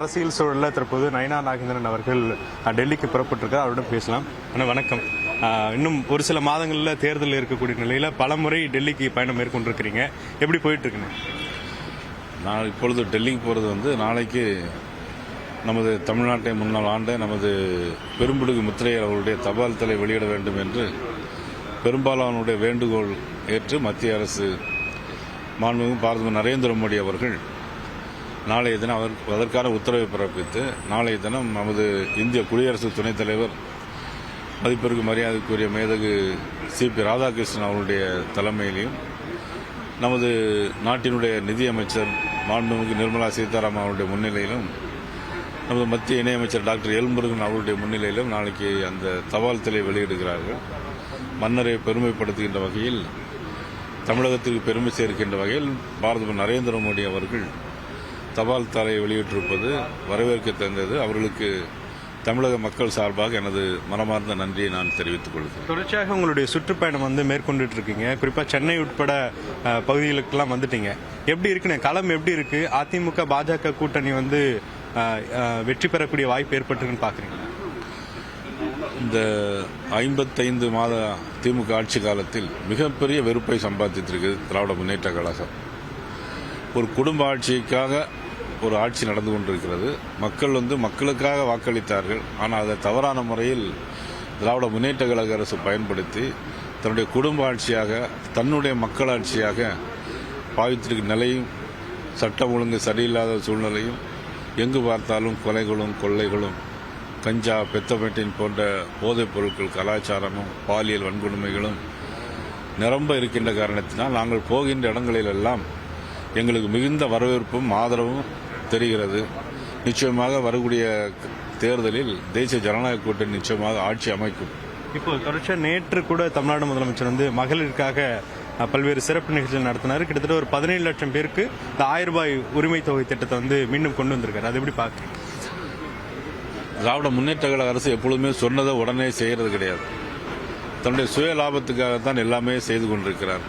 அரசியல் சூழலில் தற்போது நயனா நாகேந்திரன் அவர்கள் டெல்லிக்கு புறப்பட்டிருக்கார். அவரிடம் பேசலாம். அண்ணா வணக்கம். இன்னும் ஒரு சில மாதங்களில் தேர்தல் இருக்கக்கூடிய நிலையில் பல முறை டெல்லிக்கு பயணம் மேற்கொண்டிருக்கிறீங்க. எப்படி போயிட்டு நான் இப்பொழுது டெல்லிக்கு போகிறது வந்து நாளைக்கு நமது தமிழ்நாட்டை முன்னாள் ஆண்ட நமது பெரும்பிடுகு முத்திரையர் அவருடைய தபால் தலை வெளியிட வேண்டும் என்று பெரும்பாலானுடைய வேண்டுகோள் ஏற்று மத்திய அரசு மாண்புமிகு பாரத நரேந்திர மோடி அவர்கள் நாளைய தினம் அவர் அதற்கான உத்தரவை பிறப்பித்து நாளைய தினம் நமது இந்திய குடியரசு துணைத் தலைவர் மதிப்பிற்கு மரியாதைக்குரிய மேதகு சி பி ராதாகிருஷ்ணன் அவருடைய தலைமையிலையும் நமது நாட்டினுடைய நிதியமைச்சர் மாண்புமிகு நிர்மலா சீதாராமன் அவருடைய முன்னிலையிலும் நமது மத்திய இணையமைச்சர் டாக்டர் எல்முருகன் அவருடைய முன்னிலையிலும் நாளைக்கு அந்த தபால் தலை வெளியிடுகிறார்கள். மன்னரை பெருமைப்படுத்துகின்ற வகையில் தமிழகத்திற்கு பெருமை சேர்க்கின்ற வகையில் பாரத நரேந்திர மோடி அவர்கள் தபால் தலை வெளியிட்டிருப்பது வரவேற்க தந்தது. அவர்களுக்கு தமிழக மக்கள் சார்பாக எனது மனமார்ந்த நன்றியை நான் தெரிவித்துக் கொள்கிறேன். தொடர்ச்சியாக உங்களுடைய சுற்றுப்பயணம் வந்து மேற்கொண்டுட்டு இருக்கீங்க குறிப்பாக சென்னை உட்பட பகுதிகளுக்கெல்லாம் வந்துட்டீங்க. எப்படி இருக்குண்ணே களம் எப்படி இருக்கு? அதிமுக பாஜக கூட்டணி வந்து வெற்றி பெறக்கூடிய வாய்ப்பு ஏற்பட்டிருக்குன்னு பார்க்குறீங்க இந்த ஐம்பத்தைந்து மாத திமுக ஆட்சி காலத்தில் மிகப்பெரிய வெறுப்பை சம்பாதித்திருக்கிறது திராவிட முன்னேற்ற கழகம். ஒரு குடும்ப ஆட்சிக்காக ஒரு ஆட்சி நடந்து கொண்டிருக்கிறது. மக்கள் வந்து மக்களுக்காக வாக்களித்தார்கள். ஆனால் அதை தவறான முறையில் திராவிட முன்னேற்ற கழக அரசு பயன்படுத்தி தன்னுடைய குடும்ப ஆட்சியாக தன்னுடைய மக்கள் ஆட்சியாக பாவித்திருக்கும் நிலையும் சட்டம் ஒழுங்கு சரியில்லாத சூழ்நிலையும் எங்கு பார்த்தாலும் கொலைகளும் கொள்ளைகளும் கஞ்சா பெத்தமெட்டின் போன்ற போதைப் பொருட்கள் கலாச்சாரமும் பாலியல் வன்கொடுமைகளும் நிரம்ப இருக்கின்ற காரணத்தினால் நாங்கள் போகின்ற இடங்களிலெல்லாம் எங்களுக்கு மிகுந்த வரவேற்பும் ஆதரவும் தெரிகிறது. நிச்சயமாக வரக்கூடிய தேர்தலில் தேசிய ஜனநாயக கூட்டணி நிச்சயமாக ஆட்சி அமைக்கும். இப்போ தொடர்ச்சியாக நேற்று கூட தமிழ்நாடு முதலமைச்சர் வந்து மகளிருக்காக பல்வேறு சிறப்பு நிகழ்ச்சிகள் நடத்தினார். கிட்டத்தட்ட ஒரு பதினேழு லட்சம் பேருக்கு இந்த ஆயிரம் ரூபாய் உரிமை தொகை திட்டத்தை வந்து மீண்டும் கொண்டு வந்திருக்காரு. அது எப்படி பார்க்குறீங்க? திராவிட முன்னேற்ற கழக அரசு எப்பொழுதுமே சொன்னதை உடனே செய்கிறது கிடையாது. தன்னுடைய சுய லாபத்துக்காகத்தான் எல்லாமே செய்து கொண்டிருக்கிறார்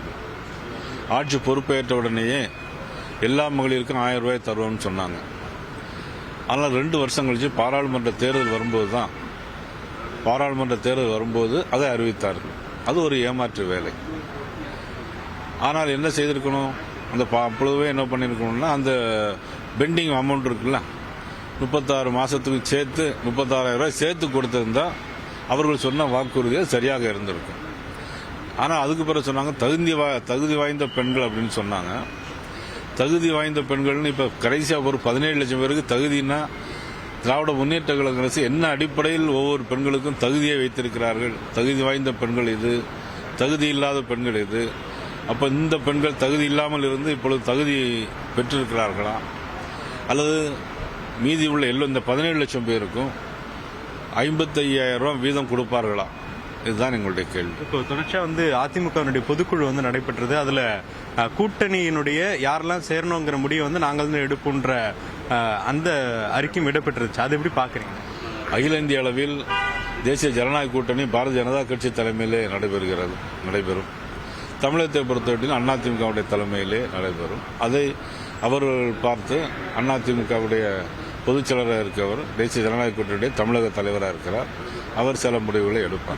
ஆட்சி பொறுப்பேற்ற உடனேயே எல்லா மகளிருக்கும் ஆயிரம் ரூபாய் தருவோம்னு சொன்னாங்க. ஆனால் ரெண்டு வருஷம் கழிச்சு பாராளுமன்ற தேர்தல் வரும்போது தான் பாராளுமன்ற தேர்தல் வரும்போது அதை அறிவித்தார்கள். அது ஒரு ஏமாற்று வேலை. ஆனால் என்ன செய்திருக்கணும்? அந்த பா- அப்பொழுதுவே என்ன பண்ணியிருக்கணும்னா அந்த பெண்டிங் அமௌண்ட் இருக்குல்ல முப்பத்தாறு மாதத்துக்கு சேர்த்து முப்பத்தாறாயிரம் ரூபாய் சேர்த்து கொடுத்துருந்தா அவர்கள் சொன்ன வாக்குறுதி சரியாக இருந்திருக்கும். ஆனால் அதுக்கு பிறகு சொன்னாங்க தகுதி வா- தகுதி வாய்ந்த பெண்கள் அப்படின்னு சொன்னாங்க. தகுதி வாய்ந்த பெண்கள்னு இப்போ கடைசியாக ஒரு பதினேழு லட்சம் பேருக்கு தகுதினா திராவிட முன்னேற்ற கழக அரசு என்ன அடிப்படையில் ஒவ்வொரு பெண்களுக்கும் தகுதியை வைத்திருக்கிறார்கள்? தகுதி வாய்ந்த பெண்கள் இது தகுதி இல்லாத பெண்கள் இது அப்போ இந்த பெண்கள் தகுதி இல்லாமல் இருந்து இப்பொழுது தகுதி பெற்றிருக்கிறார்களா? அல்லது மீதி உள்ள எல்லோ இந்த பதினேழு லட்சம் பேருக்கும் ஐம்பத்தி ஐயாயிரம் வீதம் கொடுப்பார்களா? இதுதான் எங்களுடைய கேள்வி. இப்போ தொடர்ச்சியா வந்து அதிமுகவினுடைய பொதுக்குழு வந்து நடைபெற்றது. அதுல கூட்டணியினுடைய யாரெல்லாம் சேரணுங்கிற முடிவை வந்து நாங்கள் வந்து எடுப்போன்ற அந்த அறிக்கையும் இடம்பெற்றுச்சு அது எப்படி பாக்குறீங்க அகில இந்திய அளவில் தேசிய ஜனநாயக கூட்டணி பாரதிய ஜனதா கட்சி தலைமையிலே நடைபெறுகிறது நடைபெறும். தமிழகத்தை பொறுத்தவரைக்கும் அதிமுகவுடைய தலைமையிலே நடைபெறும். அதை அவர்கள் பார்த்து அதிமுகவுடைய பொதுச் செயலராக இருக்கவர் தேசிய ஜனநாயக கூட்டணியுடைய தமிழக தலைவராக இருக்கிறார். அவர் சில முடிவுகளை எடுப்பார்.